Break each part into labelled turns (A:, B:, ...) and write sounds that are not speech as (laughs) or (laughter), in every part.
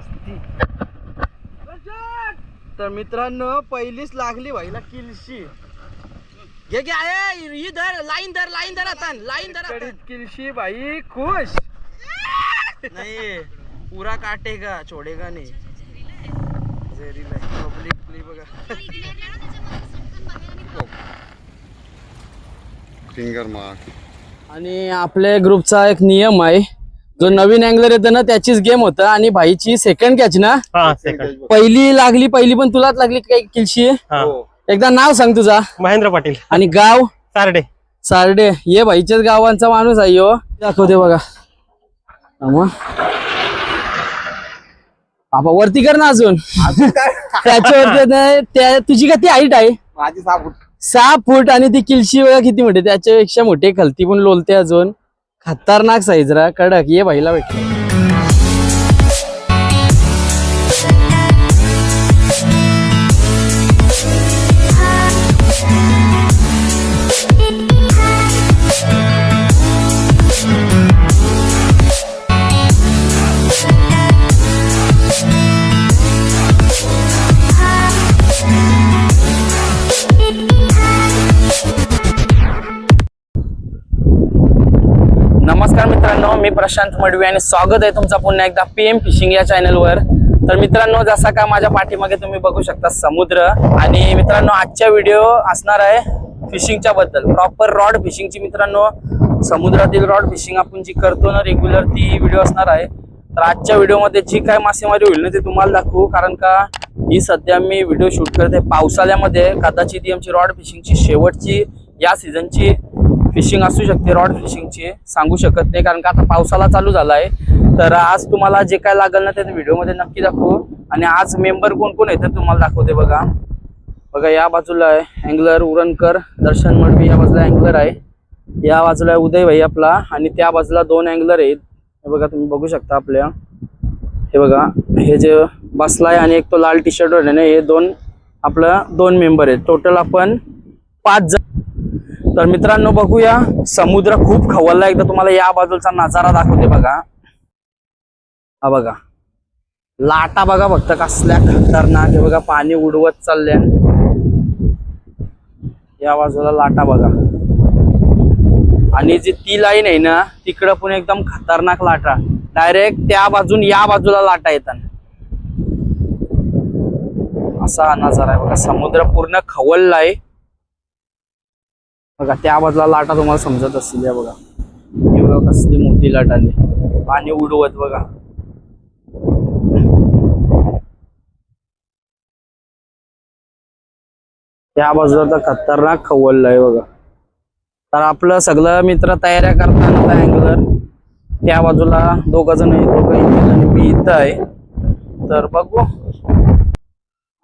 A: असती तर मित्रांनो पहिलीच लागली भाईला किलशी. घे घे आहे ही धर लाईन धर लाईन धर आता लाईन धर आता.
B: किलशी बाई खुश!
A: नाही पुरा काटेगा छोडेगा नाही. जहरीला आहे. पब्लिक प्ली बघा.
C: फिंगर मार
A: आणि आपल्या ग्रुपचा एक नियम आहे जो नवीन अँगलर येतो ना त्याचीच गेम होतं आणि भाईची सेकंड कॅच ना?
B: हा सेकंड
A: पहिली लागली पहिली पण तुलाच लागली काही किलशी?
B: हा.
A: एकदा नाव सांग तुझा.
B: महेंद्र पाटील.
A: आणि गाव?
B: सारडे.
A: सारडे. ये भाईच्याच गावांचा माणूस आहे यो. दाखवते बघा. बाबा वरती कर ना अजून. त्याच्यावरती नाही, त्या तुझी किती हाईट आहे?
C: माझी साबूत
A: सहा फूट आणि ती किलशी बघा किती मोठी त्याच्यापेक्षा मोठी खलती पण लोलते अजून. खतरनाक साईज रा कडक. ये भाईला भेट. प्रशांत मडवी आणि स्वागत आहे तुमचा पुन्हा एकदा पी एम फिशिंग या चॅनलवर तर मित्रांनो जसा का माझ्या पाठीमागे तुम्ही बघू शकता समुद्र आणि मित्रांनो आजच्या व्हिडिओ असणार आहे फिशिंगच्या बद्दल. प्रॉपर रॉड फिशिंगची मित्रांनो समुद्रातील रॉड फिशिंग आपण जी करतो ना रेग्युलर ती व्हिडिओ असणार आहे. तर आजच्या व्हिडिओमध्ये जी काय मासेमारी होईल ना ते तुम्हाला दाखवू. कारण का ही सध्या मी व्हिडिओ शूट करते पावसाळ्यामध्ये. कदाचित ही आमची रॉड फिशिंगची शेवटची या सीझनची फिशिंग असू शकते रॉड फिशिंगची सांगू शकत नाही कारण का आता पावसाला चालू झाला आहे तर आज तुम्हाला जे काय लागेल ना ते व्हिडिओमध्ये नक्की दाखवू. आणि आज मेंबर कोण कोण आहे तर तुम्हाला दाखवते बघा. बघा या बाजूला आहे अँगलर उरणकर दर्शन मडवी या बाजूला अँगलर आहे. या बाजूला आहे उदय भाई आपला आणि त्या बाजूला दोन अँगलर आहेत. हे बघा तुम्ही बघू शकता आपल्या. हे बघा हे जे बसला आहे आणि एक तो लाल टी शर्ट हे दोन आपलं दोन मेंबर आहेत. टोटल आपण पाच जण तर मित्रांनो बघूया समुद्र खूप खवलला एकदा तुम्हाला या बाजूचा नजारा दाखवते बघा. हा बघा. लाटा बघा फक्त कसल्या खतरनाक बघा पाणी उडवत चालले या बाजूला लाटा बघा. आणि जी ती लाईन आहे ना तिकडं पण एकदम खतरनाक लाटा. डायरेक्ट त्या बाजून या बाजूला लाटा येतात. असा नजारा आहे बघा. समुद्र पूर्ण खवलला आहे बघा त्या बाजूला लाटा तुम्हाला समजत असतील या बघा. ही बघा कसली मोठी लाट आली. पाणी उडवत बघा. त्या बाजूला तर खतरनाक खवळलं आहे बघा. तर आपलं सगळं मित्र तयाऱ्या करताना अँगलर त्या बाजूला दोघ जण आहेत. दोघं इथे आणि मी इथं आहे. तर बघू.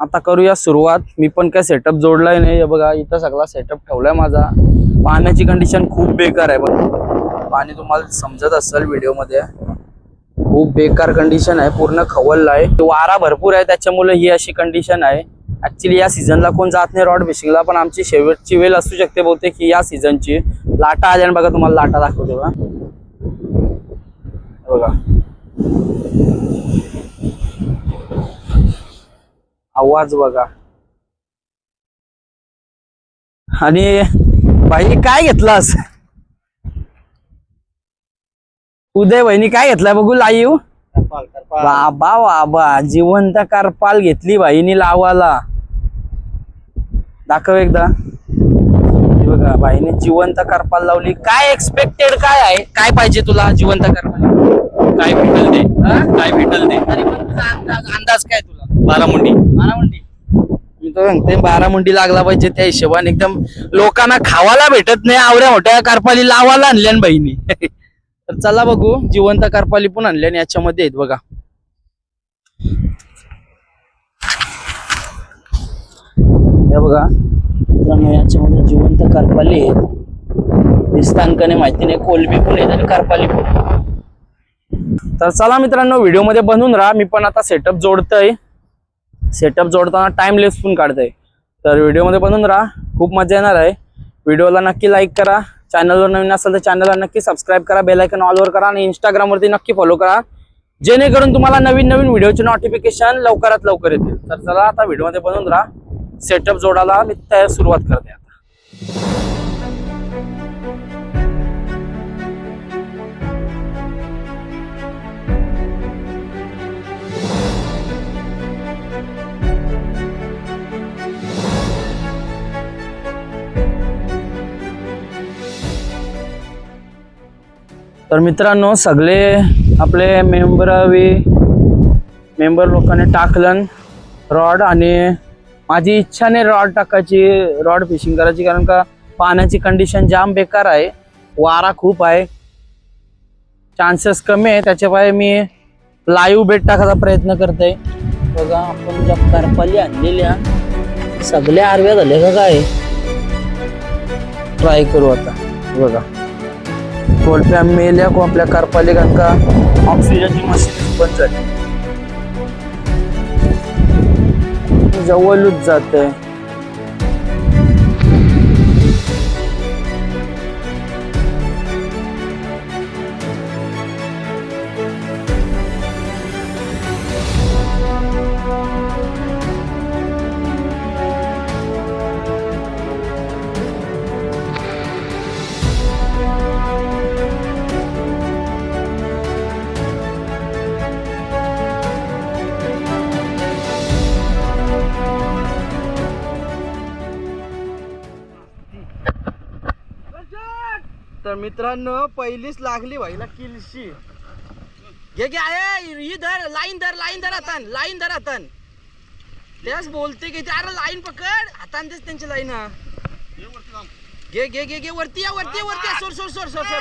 A: आता करूया सुरुवात. मी पण काय सेटअप जोडलाय नाही. बघा इथं सगळा सेटअप ठेवलाय माझा. पाण्याची कंडिशन खूप बेकार आहे बघा. पाणी तुम्हाला समजत असेल व्हिडिओमध्ये. खूप बेकार कंडिशन आहे. पूर्ण खवलला आहे वारा भरपूर आहे त्याच्यामुळे ही अशी कंडिशन आहे. ऍक्च्युली या सीझनला कोण जात नाही रॉड फिशिंगला पण आमची शेवटची वेळ असू शकते बहुतेक की या सीझनची लाटा आल्या बघा तुम्हाला लाटा दाखवते बघा हे बघा आवाज बघा. आणि भाई काय घेतलास? उदय बहिणी काय घेतलाय बघू लाईव बाबा बाबा जिवंत करपाल घेतली बाईनी लावाला. दाखव एकदा. बघा बाईने जिवंत करपाल लावली. काय एक्सपेक्टेड काय आहे? काय पाहिजे तुला जिवंत करपाल?
B: काय भेटल ते? काय भेटल ते
A: तरी पण तुझा अंदाज अंदाज काय तुला?
B: बारा मुंडी
A: बारा मुंडी मी तो सांगते बारा मुंडी लागला पाहिजे त्या हिशोबाने. एकदम लोकांना खावाला भेटत नाही आवड्या मोठ्या करपाली लावाला आणल्या न बहिणी (laughs) तर चला बघू जिवंत करपाली पण आणल्या आणि याच्यामध्ये आहेत बघा. हे बघा मित्रांनो याच्यामध्ये जिवंत करपाली आहेत. नाही माहिती नाही कोलबी पण आहेत आणि करपाली पण. तर चला मित्रांनो व्हिडिओमध्ये बनून राहा. मी पण आता सेटअप जोडतोय. सेटअप जोडताना टाइम लेस पण काढतोय. तर व्हिडिओमध्ये बनून राहा. खूप मजा येणार आहे. व्हिडिओला नक्की लाईक करा. चॅनलवर नवीन असेल तर चॅनलला नक्की सबस्क्राईब करा. बेलायकन ऑलवर करा. आणि इंस्टाग्रामवरती नक्की फॉलो करा. जेणेकरून तुम्हाला नवीन नवीन व्हिडिओचे नोटिफिकेशन लवकरात लवकर येतील. तर चला आता व्हिडिओमध्ये बनवून राहा. सेटअप जोडायला मी तयार सुरुवात करते आता. तर मित्रांनो सगळे आपले मेंबर मेंबर लोकांनी टाकलं रॉड आणि माझी इच्छा नाही रॉड टाकायची रॉड फिशिंग करायची कारण का पाण्याची कंडिशन जाम बेकार आहे. वारा खूप आहे. चान्सेस कमी आहे. त्याच्यामुळे मी लाईव्ह बेट टाकायचा प्रयत्न करते बघा आपण ज्या करपाली आणलेल्या सगळ्या आरव्या झाल्या का काय? ट्राय करू आता. बघा. कोलप्या मेल्या को आपल्या कारपाली ऑक्सिजनची मशीन बंद झाली. जवळच जाते मित्रांनो पहिलीच लागली व्हायला किलशी. घे घे आहे ही धर लाईन धर लाईन धर आता लाईन धर आता त्याच बोलते की ते अरे लाईन पकड. आता तेच त्यांची लाईन हा. घे घे घे घे वरती या वरती वरती सोर सोर सोर सोर सोर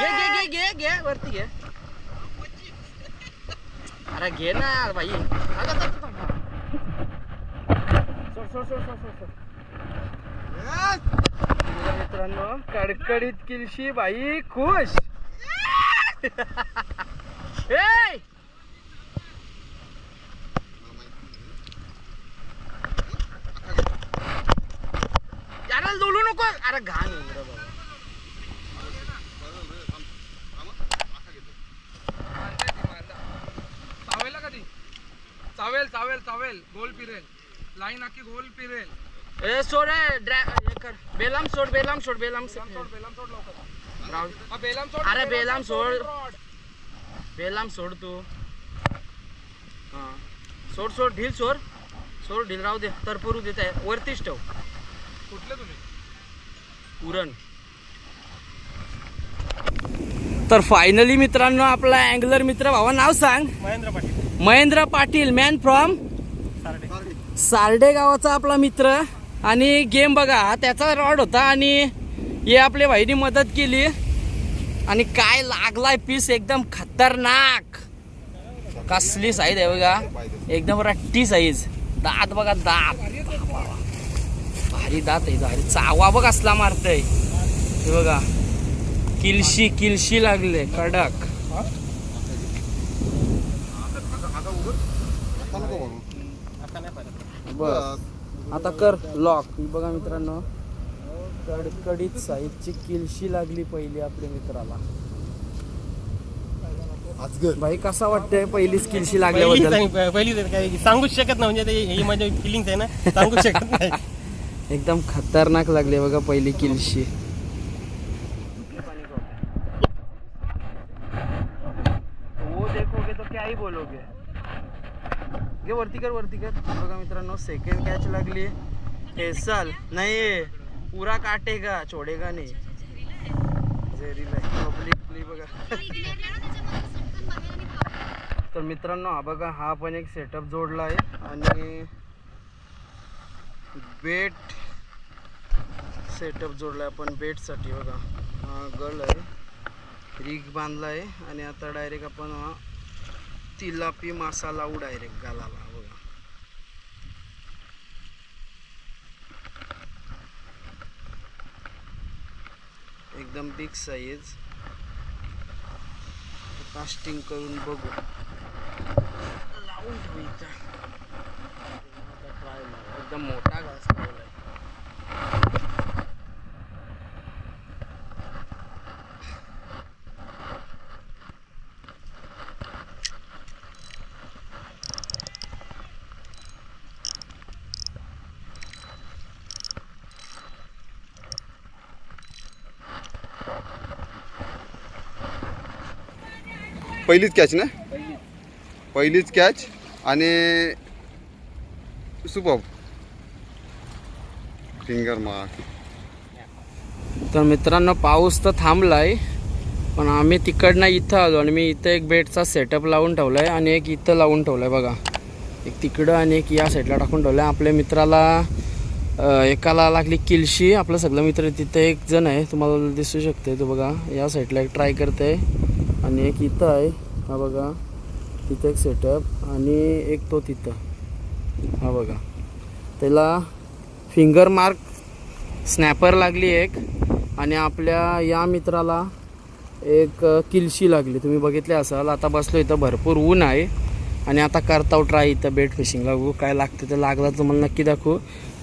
A: घे घे घे घे घे वरती घे. अरे घे ना भाई. सोर सोर सोर सोर सोर सोर सोड सोड सोड सोड बघा मित्रांनो कडकडीत किलशी बाई खुश. ए! याला डोलू नको. अरे घाण बाबा.
C: चावेल का ती? चावेल चावेल चावेल. गोल फिरेल. लाईन आखी गोल फिरेल.
A: ए ए, ड्रॅ- बेलाम सोड बेलाम सोड बेलाम सोड
C: बेलाम सोड लवकर बेलाम सोड
A: अरे बेलाम सोड. बेलाम सोड तू। हा। सोड सोड ढील सोड। सोड ढील राहू दे. तरपरू देत आहे. वरतीच ठेव.
C: कुठले तुम्ही?
A: पुरण तर फायनली मित्रांनो आपला अँगलर मित्र भावा नाव सांग.
B: महेंद्र पाटील.
A: महेंद्र पाटील मॅन फ्रॉम
B: सार्डे
A: गावाचा आपला मित्र. आणि गेम बघा हा त्याचा रॉड होता आणि हे आपल्या भाईनी मदत केली. आणि काय लागलाय पीस एकदम खतरनाक. कसली साईज आहे बघा. एकदम रट्टी साईज दात बघा दात. भारी दात आहे भारी. चावा बघ असला मारतय. हे बघा. किलशी किलशी लागले कडक. बस. आता कर लॉक बघा मित्रांनो. कडकडीत साईजची किलशी लागली पहिली आपल्या मित्राला. भाई कसा वाटतंय पहिलीच किलशी लागल्याबद्दल?
B: पहिली काही सांगूच शकत नाही म्हणजे ते- ही माझी फिलिंग्स आहे ना सांगूच शकत नाही. (laughs)
A: एकदम खतरनाक लागले बघा पहिली किलशी वो देखोगे तो क्या ही बोलोगे घे वरती कर वरती कर. बघा मित्रांनो सेकंड कॅच लागली हे हेसल नाही पुरा काटेगा छोडेगा नाही? जेरीला ओब्लिकली बघा. (laughs) तर मित्रांनो हा बघा हा पण एक सेटअप जोडला आहे. आणि बेट सेटअप जोडला आहे आपण बेटसाठी बघा. हा गळ आहे. रिग बांधला आहे. आणि आता डायरेक्ट आपण तिलापी मासा लावू डायरेक्ट गालाला बघा. एकदम बिग साईज कास्टिंग करून बघू. लावून ठेवू ट्राय एकदम मोठा घास लावला
D: पहिलीच कॅच ना? पहिलीच. कॅच आणि सुपर. फिंगर मार
A: तर मित्रांनो पाऊस तर थांबलाय पण आम्ही तिकडनं इथं आलो आणि मी इथं एक बेडचा सेटअप लावून ठेवलाय आणि एक इथं लावून ठेवलाय बघा. एक तिकडं आणि एक या साईडला टाकून ठेवलाय. आपल्या मित्राला एकाला लागली किलशी. आपलं सगळं मित्र तिथे एक जण आहे. तुम्हाला दिसू शकते तो बघा. या साईडला एक ट्राय करते आणि एक इथं आहे. हा बघा. तिथं एक सेटअप आणि एक तो तिथं. हा बघा. त्याला फिंगर मार्क स्नॅपर लागली एक आणि आपल्या या मित्राला एक किलशी लागली. तुम्ही बघितले असाल. आता बसलो इथं. भरपूर ऊन आहे. आणि आता करताव ट्राय इथं. बेट फिशिंगला बघू काय लागतं ते लागलं तर मला नक्की दाखवू.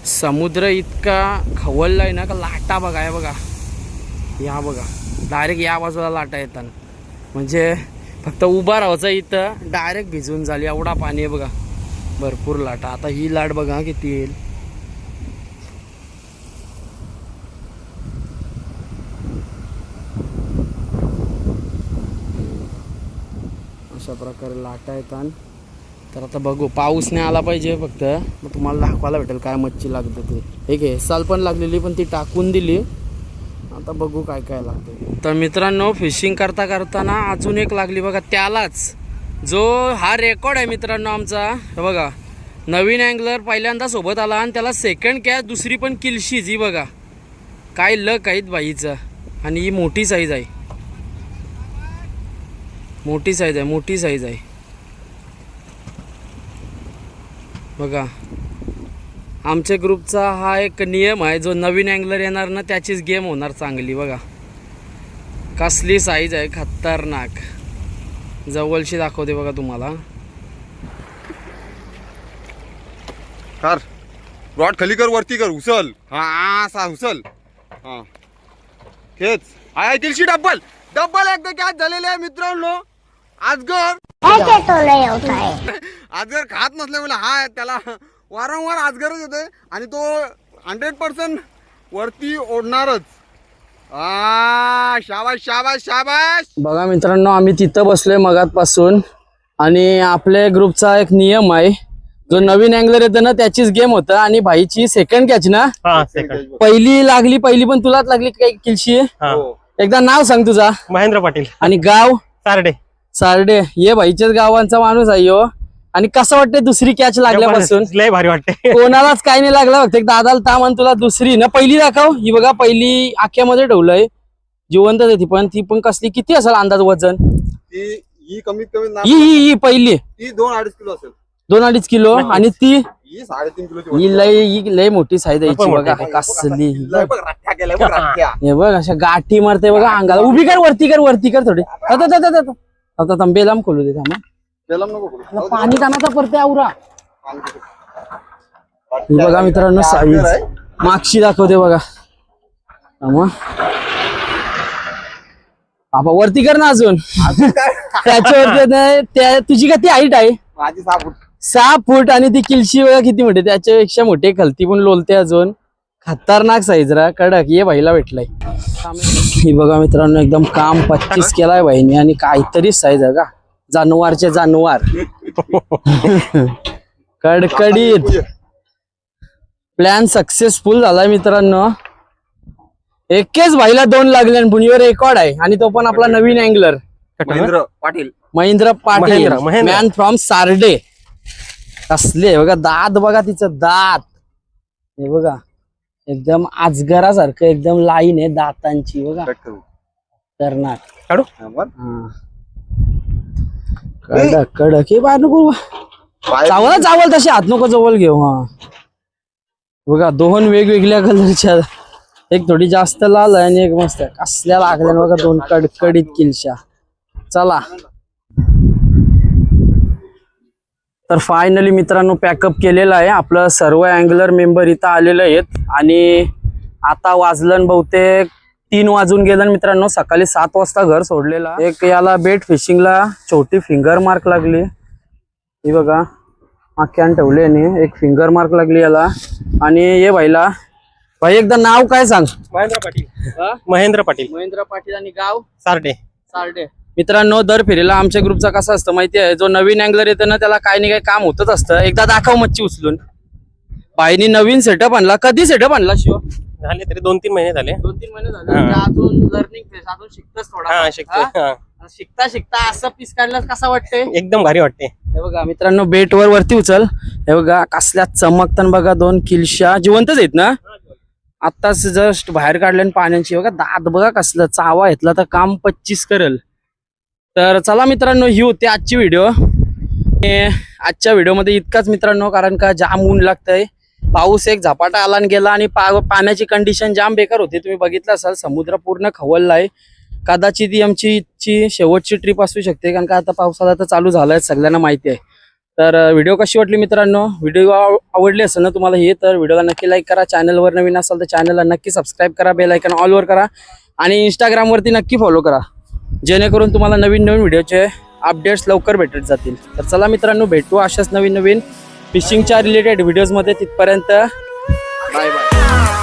A: समुद्र इतका खवळला आहे ना का लाटा बघा. या बघा. या बघा. डायरेक्ट या बाजूला लाटा येताना. म्हणजे फक्त उभा राहायचा इथं डायरेक्ट भिजून झाली. एवढा पाणी आहे बघा. भरपूर लाटा. आता ही लाट बघा किती येईल. अशा प्रकारे लाटा येतात तर आता बघू पाऊस नाही आला पाहिजे फक्त. मग तुम्हाला दाखवायला भेटेल काय मच्छी लागते ते. ठीक आहे साल पण लागलेली पण ती टाकून दिली. आता बघू काय काय लागते तर मित्रांनो फिशिंग करता करताना अजून एक लागली बघा त्यालाच. जो हा रेकॉर्ड आहे मित्रांनो आमचा हे बघा. नवीन अँगलर पहिल्यांदा सोबत आला आणि त्याला सेकंड कॅच दुसरी पण किलशीच ही बघा. काय लक आहेत बाईचं. आणि ही मोठी साईज आहे. मोठी साईज आहे मोठी साईज आहे. बघा. आमच्या ग्रुपचा हा एक नियम आहे जो नवीन अँगलर येणार ना त्याचीच गेम होणार चांगली बघा. कसली साईज आहे खतरनाक. जवळशी दाखवते बघा तुम्हाला.
D: कर. रॉड खाली कर वरती कर उचल. हा असा उचल. हा. हेच आहे दिलशी डब्बल डब्बल एकदा कॅच झालेले आहे मित्रांनो. आजगर
E: ऐसे तो नहीं होता है
D: आजगर खात नसल्यामुळे हा त्याला वारंवार आजगरच येते आणि तो हंड्रेड पर्सेंट वरती ओढणारच. आ शाबाश शाबाश शाबाश
A: बघा मित्रांनो आम्ही तिथं बसलोय मगातपासून. आणि आपल्या ग्रुपचा एक नियम आहे. जो नवीन अँगलर येतं ना त्याचीच गेम होतं. आणि भाईची सेकंड कॅच ना?
B: हा सेकंड
A: पहिली लागली पहिली पण तुलाच लागली काही किलशी?
B: हा.
A: एकदा नाव सांग तुझा.
B: महेंद्र पाटील.
A: आणि गाव?
B: सारडे.
A: सारडे. ये भाईच्याच गावांचा माणूस आहे यो. आणि कसं वाटतं दुसरी कॅच लागल्यापासून?
B: लय भारी वाटते (laughs)
A: कोणालाच काही नाही लागला फक्त. एक दादाला ताम आणि तुला दुसरी ना पहिली दाखव. ही बघा पहिली आख्यामध्ये ठेवलंय जिवंत आहे ती पण ती पण कसली किती असेल अंदाज वजन?
D: ती ही कमीत कमी ना
A: ही ही ही पहिली.
D: ती दोन अडीच किलो असेल.
A: दोन अडीच किलो. आणि ती?
D: ही साडेतीन किलोची
A: ही लय ही लय मोठी साईज आहे बघा. कसली ही.
D: बघ, राख्या केल्या बघ, राख्या.
A: हे बघ अशा गाठी मारते बघा अंगाला. उभी कर वरती कर वरती कर थोडी. आता. आता आता आता. आता. तंबेलाम खोलू दे थांबा
D: त्याला नको बोलू.
A: आता पाणी कानाचा परते आवरा. ही बघा मित्रांनो साईज मागशी दाखवते बघा. थांबा. बाबा वरती कर ना अजून. त्याच्यावरती आता त्या तुझी का ती हाईट आहे.
D: माझी सहा फूट.
A: सहा फूट आणि ती किलशी बघा किती मोठी त्याच्यापेक्षा मोठी खलती पण लोलते अजून. खतरनाक साईज रा. कडक ये भाईला भेटलाय. ही बघा मित्रांनो एकदम काम पच्चीस केलाय भाईने आणि काहीतरी साईज आहे का? जानवारचे जानवार. (laughs) कडकडीत. प्लॅन सक्सेसफुल झालाय मित्रांनो. एकेच भाईला दोन लागले आणि भुनीवर रेकॉर्ड आहे. आणि तो पण आपला नवीन angler
D: Mahendra Patil.
A: Mahendra Patil. Man from Sarde कसले बघा दात बघा तिचं दात. हे बघा एकदम आजगरासारखं एकदम लाईन आहे दातांची बघा. करणार
D: हा.
A: कडक कडक हे बाहेर नको. चावल चावल तशी हात नको जवळ घेऊ हा. बघा दोन वेगवेगळ्या कलरच्या एक थोडी जास्त लाल आहे आणि एक मस्त आहे. कसल्या लागल्या बघा दोन कडकडीत किलशा. चला. तर फायनली मित्रांनो पॅकअप केलेलं आहे. आपलं सर्व अँगलर मेंबर इथं आलेले आहेत. आणि आता वाजलं बहुतेक तीन वाजून गेलं आणि मित्रांनो सकाळी सात वाजता घर सोडलेला. एक याला बेट फिशिंगला छोटी फिंगर मार्क लागली. ही बघा माख्यान ठेवले याने. एक फिंगर मार्क लागली याला. आणि ये भाईला. भाई एकदा नाव काय सांग?
B: महेंद्र पाटील. महेंद्र पाटील.
A: महेंद्र पाटील आणि गाव?
B: सारडे.
A: सार्डे. मित्रांनो दर फेरीला आमच्या ग्रुपचा कसा असतं माहिती आहे जो नवीन अँगलर येतो ना त्याला काही नाही काही काम होतच असतं. एकदा दाखव मच्छी उचलून. बाईनी नवीन सेटअप आणला. कधी सेटअप आणला शिव?
B: झाले तरी दोन तीन महिने झाले.
A: दोन तीन महिने झाले. म्हणजे अजून लर्निंग फेज अजून शिकतच थोडा
B: हा शिकतोय. हा.
A: शिकता शिकता असं पीस काढल्यास कसा वाटतंय?
B: एकदम भारी वाटते
A: हे बघा मित्रांनो बेट वर वरती उचल. हे बघा कसल्या चमकताना बघा दोन किलशा जिवंतच आहेत ना? आत्ताच जस्ट बाहेर काढल्या पाण्याची. बघा दात बघा कसलं. चावा घेतला तर काम पच्चीस करेल. तर चला मित्रांनो ही होती आजची व्हिडिओ आजच्या व्हिडिओमध्ये इतकाच मित्रांनो कारण का जाम ऊन लागतंय. पाऊस एक झपाटा आला आणि गेला आणि पा पाण्याची कंडिशन जाम बेकार होती. तुम्ही बघितलं असाल समुद्र पूर्ण खवललाय कदाचित ही आमची ची शेवटची ट्रिप असू शकते कारण का आता पावसाला तर चालू झालाय सगळ्यांना माहिती आहे. तर व्हिडिओ कशी वाटली मित्रांनो? व्हिडिओ आवडली असेल ना तुम्हाला हे तर व्हिडिओला नक्की लाईक करा. चॅनलवर नवीन असाल तर चॅनलला नक्की सबस्क्राईब करा बेल आयकन ऑलवर करा. आणि इंस्टाग्रामवरती नक्की फॉलो करा. जेणेकरून तुम्हाला नवीन नवीन व्हिडिओचे अपडेट्स लवकर भेटत जातील. तर चला मित्रांनो भेटू अशाच नवीन नवीन फिशिंगच्या रिलेटेड व्हिडिओजमध्ये तिथपर्यंत. Bye bye